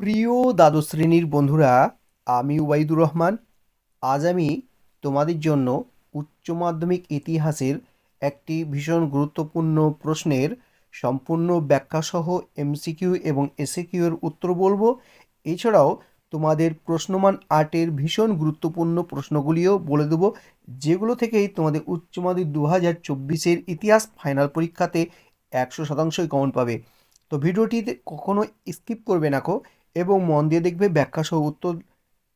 প্রিয় দ্বাদশ শ্রেণির বন্ধুরা, আমি ওয়াইদুর রহমান। আজ আমি তোমাদের জন্য উচ্চ মাধ্যমিক ইতিহাসের একটি ভীষণ গুরুত্বপূর্ণ প্রশ্নের সম্পূর্ণ ব্যাখ্যাসহ এমসিকিউ এবং এসএকিউ এর উত্তর বলব। এছাড়াও তোমাদের প্রশ্নমান আর্টের ভীষণ গুরুত্বপূর্ণ প্রশ্নগুলিও বলে দেবো, যেগুলো থেকেই তোমাদের উচ্চ মাধ্যমিক দু হাজার চব্বিশের ইতিহাস ফাইনাল পরীক্ষাতে একশো শতাংশই কমন পাবে। তো ভিডিওটিতে কখনো স্কিপ করবে না কো এবং মন দিয়ে দেখবে, ব্যাখ্যা সহ উত্তর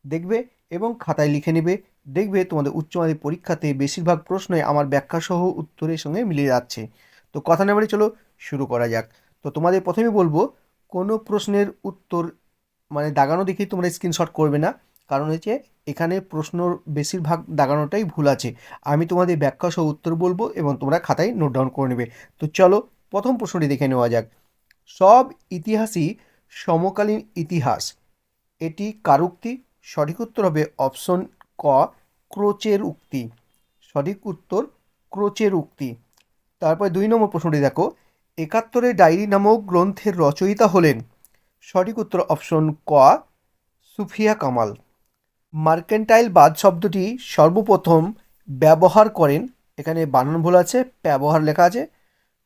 দেখবে এবং খাতায় লিখে নেবে। দেখবে তোমাদের উচ্চ মাধ্যমিক পরীক্ষাতে বেশিরভাগ প্রশ্নই আমার ব্যাখ্যা সহ উত্তরের সঙ্গে মিলে যাচ্ছে। তো কথা না বলে চলো, শুরু করা যাক। তো তোমাদের প্রথমে বলব, কোনো প্রশ্নের উত্তর মানে দাগানো দেখেই তোমরা স্ক্রিনশট করবে না। কারণ হচ্ছে এখানে প্রশ্নর বেশিরভাগ দাগানোটাই ভুল আছে। আমি তোমাদের ব্যাখ্যা সহ উত্তর বলব এবং তোমরা খাতায় নোট ডাউন করে নেবে। তো চলো, প্রথম প্রশ্নটি দেখে নেওয়া যাক। সব ইতিহাসই সমকালীন ইতিহাস। এটি কার উক্তি সঠিক উত্তর হবে অপশন ক ক্রোচের উক্তি সঠিক উত্তর ক্রোচের উক্তি তারপর দুই নম্বর প্রশ্নটি দেখো। একাত্তরে ডায়েরি নামক গ্রন্থের রচয়িতা হলেন। সঠিক উত্তর অপশন ক, সুফিয়া কামাল। মার্কেন্টাইল বাদ শব্দটি সর্বপ্রথম ব্যবহার করেন। এখানে বানান ভুল আছে, ব্যবহার লেখা আছে।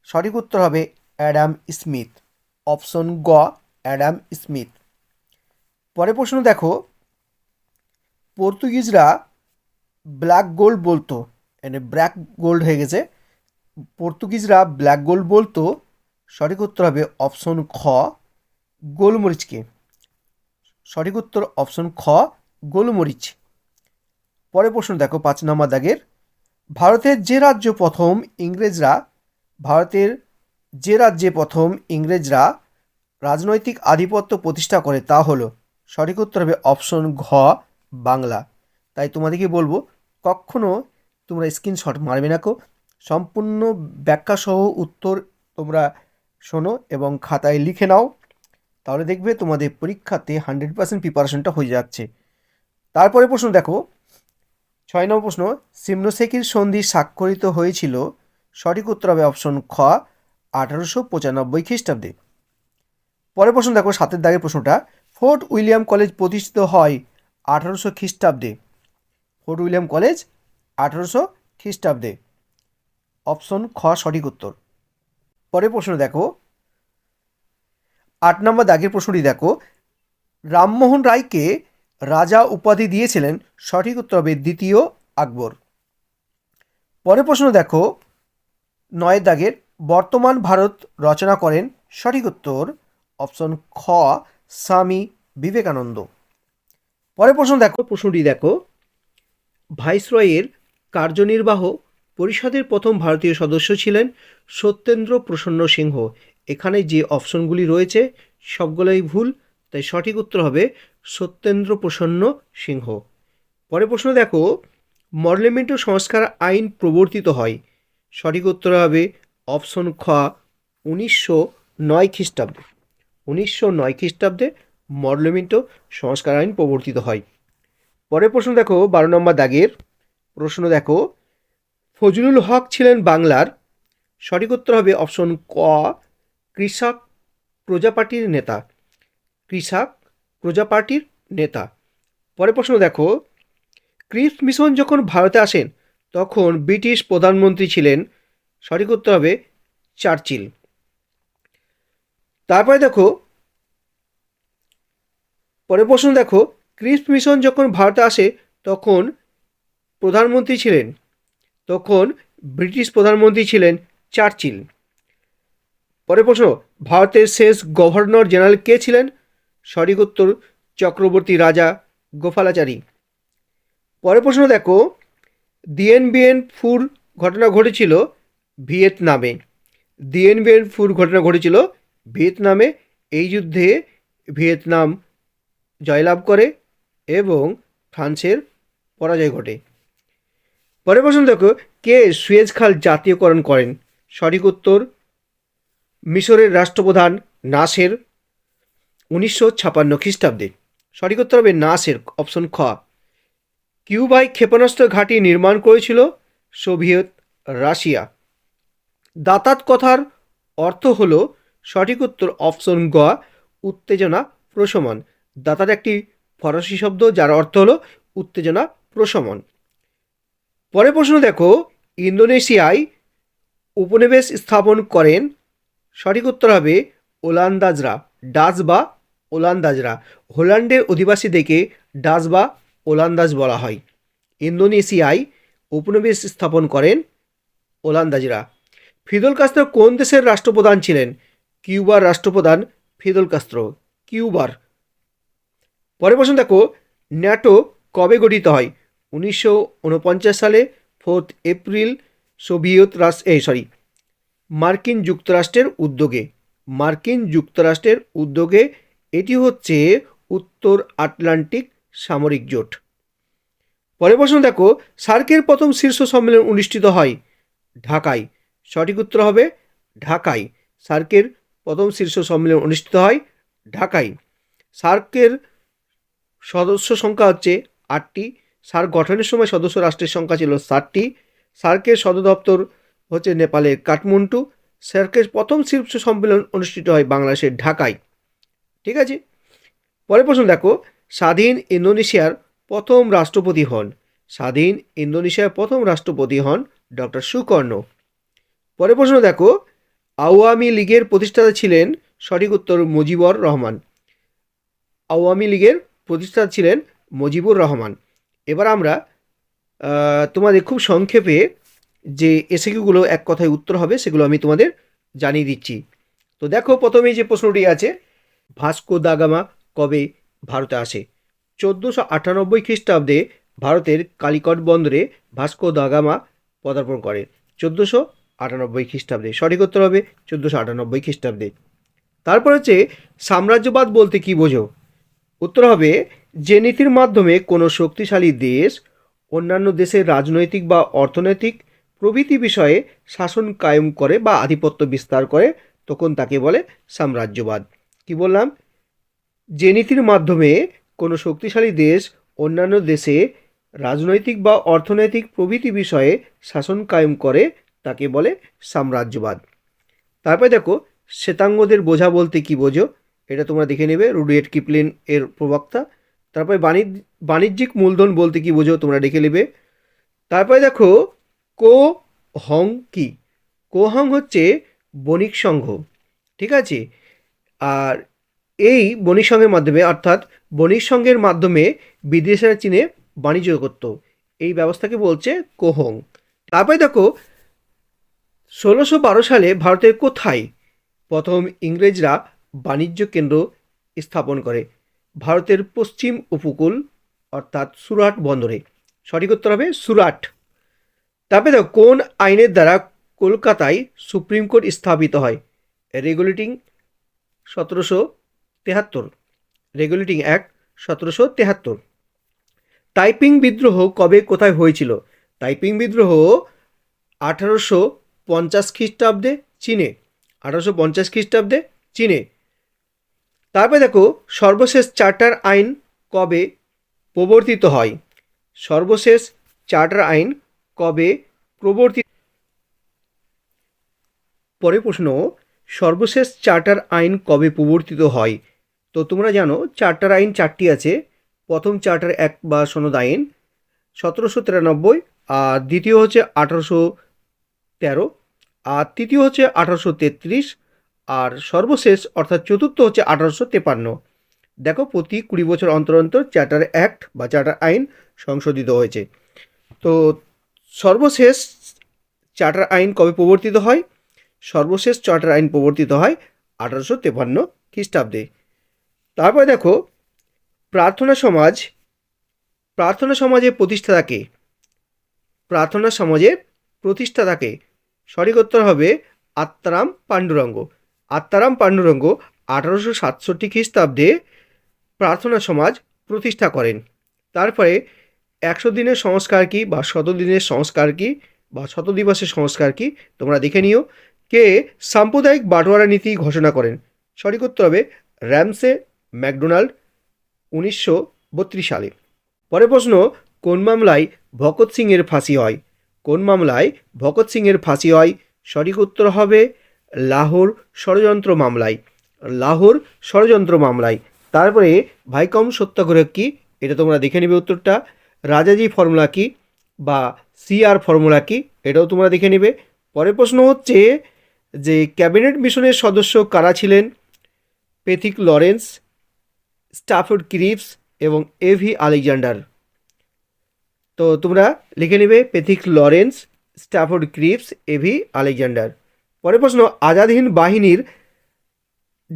সঠিক উত্তর হবে অ্যাডাম স্মিথ। অপশন গ অ্যাডাম স্মিথ। পরে প্রশ্ন দেখো। পর্তুগিজরা ব্ল্যাক গোল্ড বলতো মানে ব্ল্যাক গোল্ড হয়ে গেছে। পর্তুগিজরা ব্ল্যাক গোল্ড বলতো, সঠিক উত্তর হবে অপশন খ, গোলমরিচকে। সঠিক উত্তর অপশন খ, গোলমরিচ। পরে প্রশ্ন দেখো, পাঁচ নম্বর দাগের। ভারতের যে রাজ্য প্রথম ইংরেজরা, ভারতের যে রাজ্যে প্রথম ইংরেজরা রাজনৈতিক আধিপত্য প্রতিষ্ঠা করে তা হলো, সঠিক উত্তর হবে অপশন ঘ, বাংলা। তাই তোমাদেরকে বলব, কখনো তোমরা স্ক্রিনশট মারবে না কো। সম্পূর্ণ ব্যাখ্যাসহ উত্তর তোমরা শোনো এবং খাতায় লিখে নাও। তাহলে দেখবে তোমাদের পরীক্ষাতে হান্ড্রেড পার্সেন্ট প্রিপারেশনটা হয়ে যাচ্ছে। তারপরে প্রশ্ন দেখো, ছয় নম্বর প্রশ্ন, সিমনোসেকির সন্ধি স্বাক্ষরিত হয়েছিল, সঠিক উত্তর হবে অপশন খ, আঠারোশো পঁচানব্বই খ্রিস্টাব্দে। পরের প্রশ্ন দেখো, সাতের দাগের প্রশ্নটা। ফোর্ট উইলিয়াম কলেজ প্রতিষ্ঠিত হয় আঠারোশো খ্রিস্টাব্দে। ফোর্ট উইলিয়াম কলেজ আঠারোশো খ্রিস্টাব্দে। অপশন খ, সঠিক উত্তর। পরের প্রশ্ন দেখো, আট নম্বর দাগের প্রশ্নটি দেখো, রামমোহন রায়কে রাজা উপাধি দিয়েছিলেন, সঠিক উত্তর হবে দ্বিতীয় আকবর। পরের প্রশ্ন দেখো নয় দাগের, বর্তমান ভারত রচনা করেন, সঠিক উত্তর অপশন খ, স্বামী বিবেকানন্দ। পরের প্রশ্ন দেখো। প্রশ্নটি দেখো। ভাইসরয়ের কার্যনির্বাহ পরিষদের প্রথম ভারতীয় সদস্য ছিলেন সত্যেন্দ্র প্রসন্ন সিংহ। এখানে যে অপশনগুলি রয়েছে, সবগুলোই ভুল, তাই সঠিক উত্তর হবে সত্যেন্দ্র প্রসন্ন সিংহ। পরের প্রশ্ন দেখো। মর্লেমেন্ট সংস্কার আইন প্রবর্তিত হয়। সঠিক উত্তর হবে অপশন খ, উনিশশো নয় খ্রিস্টাব্দে। উনিশশো নয় খ্রিস্টাব্দে মর্লেমেন্ট সংস্কার আইন প্রবর্তিত হয়। পরের প্রশ্ন দেখো, বারো নম্বর দাগের। প্রশ্ন দেখো, ফজলুল হক ছিলেন বাংলার। সঠিক উত্তর হবে অপশন ক, কৃষক প্রজাপার্টির নেতা। কৃষক প্রজাপার্টির নেতা। পরের প্রশ্ন দেখো, ক্রিস মিশন যখন ভারতে আসেন, তখন ব্রিটিশ প্রধানমন্ত্রী ছিলেন। সঠিক উত্তর হবে চার্চিল। তারপরে দেখো, পরের প্রশ্ন দেখো, ক্রিস মিশন যখন ভারতে আসে, তখন প্রধানমন্ত্রী ছিলেন। তখন ব্রিটিশ প্রধানমন্ত্রী ছিলেন চার্চিল। পরের প্রশ্ন, ভারতের শেষ গভর্নর জেনারেল কে ছিলেন? সঠিক উত্তর, চক্রবর্তী রাজা গোপালাচারী। পরের প্রশ্ন দেখো দিয়েন বিয়েন ফুর ঘটনা ঘটেছিল ভিয়েতনামে। দিয়েন বিয়েন ফুর ঘটনা ঘটেছিল ভিয়েতনামে এই যুদ্ধে ভিয়েতনাম জয়লাভ করে এবং ফ্রান্সের পরাজয় ঘটে। পরের প্রশ্ন দেখো, কে সুয়েজ খাল জাতীয়করণ করেন? সঠিক উত্তর, মিশরের রাষ্ট্রপ্রধান নাসের উনিশশো ছাপান্ন খ্রিস্টাব্দে। সঠিক উত্তর হবে নাসের, অপশন খ। কিউবায় ক্ষেপণাস্ত্র ঘাঁটি নির্মাণ করেছিল সোভিয়েত রাশিয়া। দাতাত কথার অর্থ হল সঠিক উত্তর অপশন গ, উত্তেজনা প্রশমন। দাতার একটি ফরাসি শব্দ, যার অর্থ হলো উত্তেজনা প্রশমন। পরের প্রশ্ন দেখো, ইন্দোনেশিয়ায় উপনিবেশ স্থাপন করেন, সঠিক উত্তর হবে ওলান্দাজরা, ডাচ বা ওলান্দাজরা। হোল্যান্ডের অধিবাসীদেরকে ডাচ বা ওলান্দাজ বলা হয়। ইন্দোনেশিয়ায় উপনিবেশ স্থাপন করেন ওলান্দাজরা। ফিদল কাস্ত্রো কোন দেশের রাষ্ট্রপ্রধান ছিলেন? কিউবার রাষ্ট্রপ্রধান ফিদল কাস্ত্রো, কিউবার। পরের প্রশ্ন দেখো, ন্যাটো কবে গঠিত হয়? উনিশশো উনপঞ্চাশ সালে, ফোর্থ এপ্রিল, সোভিয়েত রাষ্ট্র, এই সরি মার্কিন যুক্তরাষ্ট্রের উদ্যোগে। মার্কিন যুক্তরাষ্ট্রের উদ্যোগে এটি হচ্ছে উত্তর আটলান্টিক সামরিক জোট। পরের প্রশ্ন দেখো, সার্কের প্রথম শীর্ষ সম্মেলন অনুষ্ঠিত হয় ঢাকায়। সঠিক উত্তর হবে ঢাকায়। সার্কের প্রথম শীর্ষ সম্মেলন অনুষ্ঠিত হয় ঢাকায়। সার্কের সদস্য সংখ্যা হচ্ছে আটটি। সার্ক গঠনের সময় সদস্য রাষ্ট্রের সংখ্যা ছিল ষাটটি। সার্কের সদর দপ্তর হচ্ছে নেপালের কাঠমান্ডু। সার্কের প্রথম শীর্ষ সম্মেলন অনুষ্ঠিত হয় বাংলাদেশের ঢাকায়। ঠিক আছে? পরের প্রশ্ন দেখো। স্বাধীন ইন্দোনেশিয়ার প্রথম রাষ্ট্রপতি হন। স্বাধীন ইন্দোনেশিয়ার প্রথম রাষ্ট্রপতি হন ডক্টর সুকর্ণ। পরের প্রশ্ন দেখো। আওয়ামী লীগের প্রতিষ্ঠাতা ছিলেন সঠিক উত্তর মুজিবুর রহমান। আওয়ামী লীগের প্রতিষ্ঠাতা ছিলেন মুজিবুর রহমান। এবার আমরা তোমাদের খুব সংক্ষেপে যে এসিকিউগুলো এক কথায় উত্তর হবে, সেগুলো আমি তোমাদের জানিয়ে দিচ্ছি। তো দেখো, প্রথমেই যে প্রশ্নটি আছে, ভাস্কো দা গামা কবে ভারতে আসে? চোদ্দোশো আটানব্বই খ্রিস্টাব্দে ভারতের কালিকট বন্দরে ভাস্কো দা গামা পদার্পণ করে। চোদ্দোশো আটানব্বই খ্রিস্টাব্দে। সঠিক উত্তর হবে চোদ্দোশো আটানব্বই খ্রিস্টাব্দে। তারপর হচ্ছে সাম্রাজ্যবাদ বলতে কি বোঝো? উত্তর হবে যে নীতির মাধ্যমে কোনো শক্তিশালী দেশ, অন্যান্য দেশের রাজনৈতিক বা অর্থনৈতিক প্রভৃতি বিষয়ে শাসন কায়েম করে বা আধিপত্য বিস্তার করে, তখন তাকে বলে সাম্রাজ্যবাদ। কি বললাম? যে নীতির মাধ্যমে কোনো শক্তিশালী দেশ, অন্যান্য দেশে রাজনৈতিক বা অর্থনৈতিক প্রভৃতি বিষয়ে শাসন কায়েম করে তাকে বলে সাম্রাজ্যবাদ। তারপরে দেখো, শ্বেতাঙ্গদের বোঝা বলতে কি বোঝো? এটা তোমরা দেখে নেবে, রুডিয়েট কিপলিন এর প্রবক্তা। তারপরে বাণিজ্য, বাণিজ্যিক মূলধন বলতে কি বোঝো তোমরা দেখে নেবে। তারপরে দেখো, কো হং কি? কো হং হচ্ছে বণিক সংঘ, ঠিক আছে? আর এই বণিক সংঘের মাধ্যমে, অর্থাৎ বণিক সংঘের মাধ্যমে বিদেশের চীনে বাণিজ্য করত। এই ব্যবস্থাকে বলছে কোহং তারপরে দেখো ষোলোশো বারো সালে ভারতের কোথায় প্রথম ইংরেজরা বাণিজ্য কেন্দ্র স্থাপন করে? ভারতের পশ্চিম উপকূল, অর্থাৎ সুরাট বন্দরে। সঠিক উত্তর হবে সুরাট। তারপরে দেখো, কোন আইনের দ্বারা কলকাতায় সুপ্রিম কোর্ট স্থাপিত হয়? রেগুলেটিং সতেরোশো তেহাত্তর। রেগুলেটিং অ্যাক্ট সতেরোশো তেহাত্তর। টাইপিং বিদ্রোহ কবে কোথায় হয়েছিল? টাইপিং বিদ্রোহ আঠারোশো পঞ্চাশ খ্রিস্টাব্দে চীনে, আঠারোশো পঞ্চাশ খ্রিস্টাব্দে চীনে। তারপরে দেখো, সর্বশেষ চার্টার আইন কবে প্রবর্তিত হয়? সর্বশেষ চার্টার আইন কবে প্রবর্তিত পরে প্রশ্ন, সর্বশেষ চার্টার আইন কবে প্রবর্তিত হয়? তো তোমরা জানো, চার্টার আইন চারটি আছে। প্রথম চার্টার এক বা সনদ আইন, সতেরোশো তিরানব্বই, আর দ্বিতীয় হচ্ছে আঠারোশো তেরো, আর তৃতীয় হচ্ছে আঠারোশো তেত্রিশ, আর সর্বশেষ অর্থাৎ চতুর্থ হচ্ছে আঠারোশো তেপান্ন। দেখো, প্রতি কুড়ি বছর অন্তর অন্তর চার্টার অ্যাক্ট বা চার্টার আইন সংশোধিত হয়েছে। তো সর্বশেষ চার্টার আইন কবে প্রবর্তিত হয়? সর্বশেষ চার্টার আইন প্রবর্তিত হয় আঠারোশো তেপান্ন খ্রিস্টাব্দে। তারপরে দেখো, প্রার্থনা সমাজ, প্রার্থনা সমাজের প্রতিষ্ঠাতাকে প্রার্থনা সমাজের প্রতিষ্ঠাতাকে সঠিক উত্তর হবে আত্মারাম পাণ্ডুরঙ্গ। আত্মারাম পাণ্ডুরঙ্গ আঠারোশো সাতষট্টি খ্রিস্টাব্দে প্রার্থনা সমাজ প্রতিষ্ঠা করেন। তারপরে একশো দিনের সংস্কার কি বা শত দিনের সংস্কার কি বা শত দিবসের সংস্কার কি তোমরা দেখে নিও। কে সাম্প্রদায়িক বাটোয়ারা নীতি ঘোষণা করেন। সঠিক উত্তর হবে র্যামসে ম্যাকডোনাল্ড উনিশশো বত্রিশ সালে। পরের প্রশ্ন, কোন মামলায় ভগৎ সিংয়ের ফাঁসি হয়? কোন মামলায় ভগৎ সিংয়ের ফাঁসি হয়? সঠিক উত্তর হবে লাহোর ষড়যন্ত্র মামলায়। লাহোর ষড়যন্ত্র মামলায়। তারপরে ভাইকম সত্যাগ্রহ কী? এটা তোমরা দেখে নেবে উত্তরটা। রাজাজি ফর্মুলা কী? বা সিআর ফর্মুলা কী? এটাও তোমরা দেখে নেবে। পরের প্রশ্ন হচ্ছে যে ক্যাবিনেট মিশনের সদস্য কারা ছিলেন? পেথিক লরেন্স, স্টাফোর্ড ক্রিপস এবং এভি আলেকজান্ডার। তো তোমরা লিখে নেবে Pethick Lawrence, Stafford Cripps, AV, Alexander. পরের প্রশ্ন আজাদ হিন্দ বাহিনীর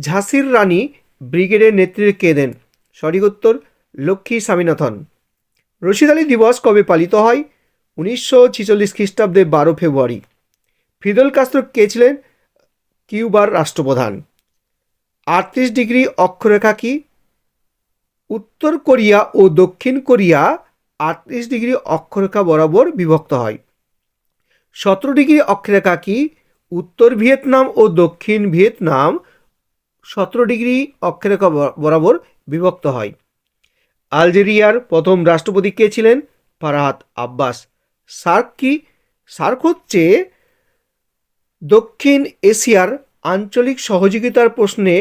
ঝাঁসির রানী ব্রিগেডের নেতৃত্বে কে দেন? সঠিক উত্তর, লক্ষ্মী স্বামীনাথন। রশিদ আলী দিবস কবে পালিত হয়? উনিশশো ছিচল্লিশ খ্রিস্টাব্দে বারো ফেব্রুয়ারি। ফিদল কাস্ত্র কে ছিলেন? কিউবার রাষ্ট্রপ্রধান। আটত্রিশ ডিগ্রি অক্ষরেখা কি? উত্তর কোরিয়া ও দক্ষিণ কোরিয়া আটত্রিশ ডিগ্রি অক্ষরেখা বরাবর বিভক্ত হয়। সতেরো ডিগ্রি অক্ষরেখা কি? উত্তর ভিয়েতনাম ও দক্ষিণ ভিয়েতনাম সতেরো ডিগ্রি অক্ষরেখা বরাবর বিভক্ত হয়। আলজেরিয়ার প্রথম রাষ্ট্রপতি কে ছিলেন? Ferhat Abbas. সার্ক কি? সার্ক হচ্ছে দক্ষিণ এশিয়ার আঞ্চলিক সহযোগিতার প্রশ্নে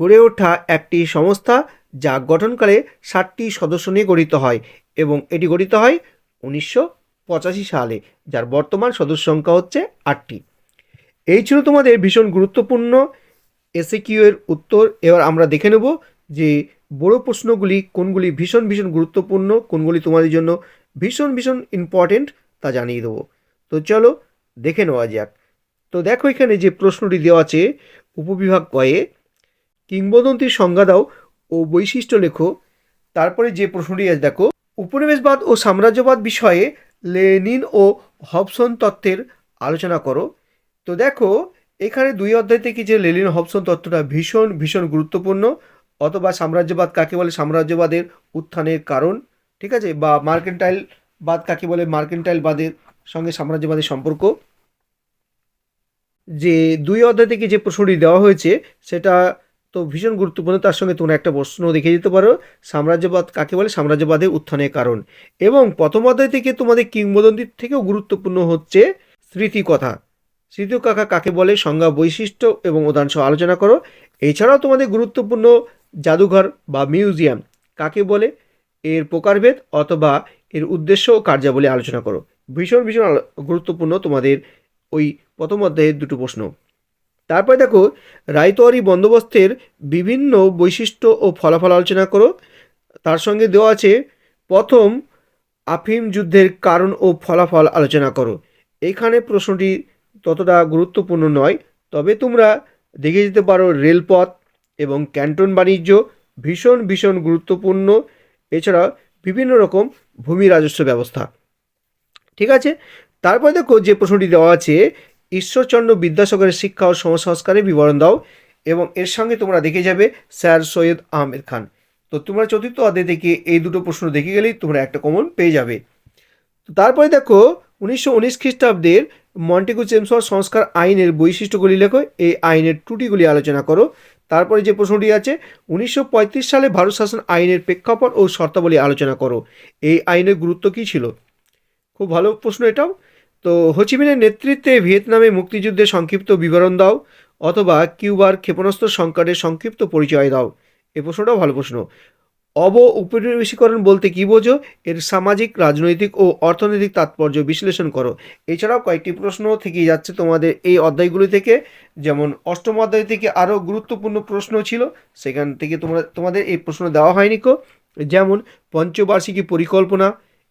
গড়ে ওঠা একটি সংস্থা যা গঠনকালে ষাটটি সদস্য নিয়ে গঠিত হয়। এবং এটি গঠিত হয় উনিশশো পঁচাশি সালে, যার বর্তমান সদস্য সংখ্যা হচ্ছে আটটি। এই ছিল তোমাদের ভীষণ গুরুত্বপূর্ণ এসএকিউ এর উত্তর। এবার আমরা দেখে নেব যে বড় প্রশ্নগুলি কোনগুলি ভীষণ ভীষণ গুরুত্বপূর্ণ, কোনগুলি তোমাদের জন্য ভীষণ ভীষণ ইম্পর্টেন্ট তা জানিয়ে দেবো। তো চলো দেখে নেওয়া যাক। তো দেখো এখানে যে প্রশ্নটি দেওয়া আছে উপবিভাগ কয়ে, কিংবদন্তির সংজ্ঞা দাও ও বৈশিষ্ট্য লেখো। তারপরে যে প্রশ্নটি আছে দেখো উপনিবেশবাদ ও সাম্রাজ্যবাদ বিষয়ে লেনিন ও হবসন তত্ত্বের আলোচনা করো। তো দেখো, এখানে দুই অধ্যায় থেকে যে লেনিন হবসন তত্ত্বটা ভীষণ ভীষণ গুরুত্বপূর্ণ, অথবা সাম্রাজ্যবাদ কাকে বলে? সাম্রাজ্যবাদের উত্থানের কারণ, ঠিক আছে? বা মার্কেন্টাইল বাদ কাকে বলে? মার্কেন্টাইল বাদের সঙ্গে সাম্রাজ্যবাদের সম্পর্ক। যে দুই অধ্যায় থেকে যে প্রশ্নটি দেওয়া হয়েছে, সেটা তো ভীষণ গুরুত্বপূর্ণ তার সঙ্গে তোমরা একটা প্রশ্ন দেখে দিতে পারো, সাম্রাজ্যবাদ কাকে বলে? সাম্রাজ্যবাদের উত্থানের কারণ। এবং প্রথম অধ্যায় থেকে তোমাদের কিংবদন্তির থেকেও গুরুত্বপূর্ণ হচ্ছে স্মৃতিকথা স্মৃতিকাকা কাকে বলে? সংজ্ঞা, বৈশিষ্ট্য এবং উদাহরণ সহ আলোচনা করো। এছাড়াও তোমাদের গুরুত্বপূর্ণ জাদুঘর বা মিউজিয়াম কাকে বলে? এর প্রকারভেদ অথবা এর উদ্দেশ্য ও কার্যাবলী আলোচনা করো। ভীষণ ভীষণ গুরুত্বপূর্ণ তোমাদের ওই প্রথম অধ্যায়ের দুটো প্রশ্ন। তারপরে দেখো রায়তোয়ারি বন্দোবস্তের বিভিন্ন বৈশিষ্ট্য ও ফলাফল আলোচনা করো। তার সঙ্গে দেওয়া আছে, প্রথম আফিম যুদ্ধের কারণ ও ফলাফল আলোচনা করো। এখানে প্রশ্নটি ততটা গুরুত্বপূর্ণ নয়, তবে তোমরা দেখে যেতে পারো রেলপথ এবং ক্যান্টন বাণিজ্য ভীষণ ভীষণ গুরুত্বপূর্ণ। এছাড়া বিভিন্ন রকম ভূমি রাজস্ব ব্যবস্থা। ঠিক আছে? তারপরে দেখো যে প্রশ্নটি দেওয়া আছে ঈশ্বরচন্দ্র বিদ্যাসাগরের শিক্ষা ও সংস্কারের বিবরণ দাও, এবং এর সঙ্গে তোমরা দেখে যাবে স্যার সৈয়দ আহমেদ খান। তো তোমরা চতুর্থ অধ্যায় থেকে এই দুটো প্রশ্ন দেখে গেলেই তোমরা একটা কমন পেয়ে যাবে। তারপরে দেখো, উনিশশো উনিশ খ্রিস্টাব্দের মন্টেগু চেমসওয়ার সংস্কার আইনের বৈশিষ্ট্যগুলি লেখো, এই আইনের ত্রুটিগুলি আলোচনা করো। তারপরে যে প্রশ্নটি আছে, উনিশশো পঁয়ত্রিশ সালে ভারত শাসন আইনের প্রেক্ষাপট ও শর্তাবলী আলোচনা করো, এই আইনের গুরুত্ব কী ছিল? খুব ভালো প্রশ্ন এটাও। তো হোচিমিনের নেতৃত্বে ভিয়েতনামে মুক্তিযুদ্ধের সংক্ষিপ্ত বিবরণ দাও অথবা কিউবার ক্ষেপণাস্ত্র সংকটের সংক্ষিপ্ত পরিচয় দাও। এ প্রশ্নটাও ভালো প্রশ্ন। অব উপনিবেশীকরণ বলতে কী বোঝো? এর সামাজিক, রাজনৈতিক ও অর্থনৈতিক তাৎপর্য বিশ্লেষণ করো। এছাড়াও কয়েকটি প্রশ্ন থেকেই যাচ্ছে তোমাদের এই অধ্যায়গুলি থেকে। যেমন, অষ্টম অধ্যায় থেকে আরও গুরুত্বপূর্ণ প্রশ্ন ছিল, সেখান থেকে তোমরা, তোমাদের এই প্রশ্ন দেওয়া হয়নি কো। যেমন, পঞ্চবার্ষিকী পরিকল্পনা।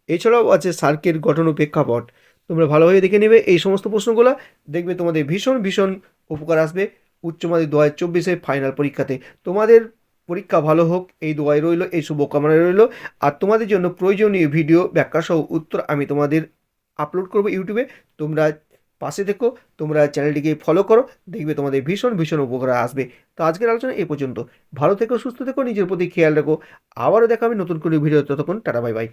এছাড়াও আছে সার্কের গঠন ও প্রেক্ষাপট। তোমরা ভালোভাবে দেখে নেবে এই সমস্ত প্রশ্নগুলো। দেখবে তোমাদের ভীষণ ভীষণ উপকার আসবে উচ্চ মাধ্যমিক দু হাজার চব্বিশের ফাইনাল পরীক্ষাতে। তোমাদের পরীক্ষা ভালো হোক, এই দোয়াই রইল, এই শুভকামনা রইল। আর তোমাদের জন্য প্রয়োজনীয় ভিডিও ব্যাখ্যা সহ উত্তর আমি তোমাদের আপলোড করব ইউটিউবে। তোমরা পাশে থেকো, তোমরা চ্যানেলটিকে ফলো করো, দেখবে তোমাদের ভীষণ ভীষণ উপকার আসবে। তো আজকের আলোচনা এই পর্যন্ত। ভালো থেকো, সুস্থ থেকো, নিজের প্রতি খেয়াল রাখো। আবারও দেখা হবে নতুন কোনো ভিডিও ততক্ষণ টাটা বাই বাই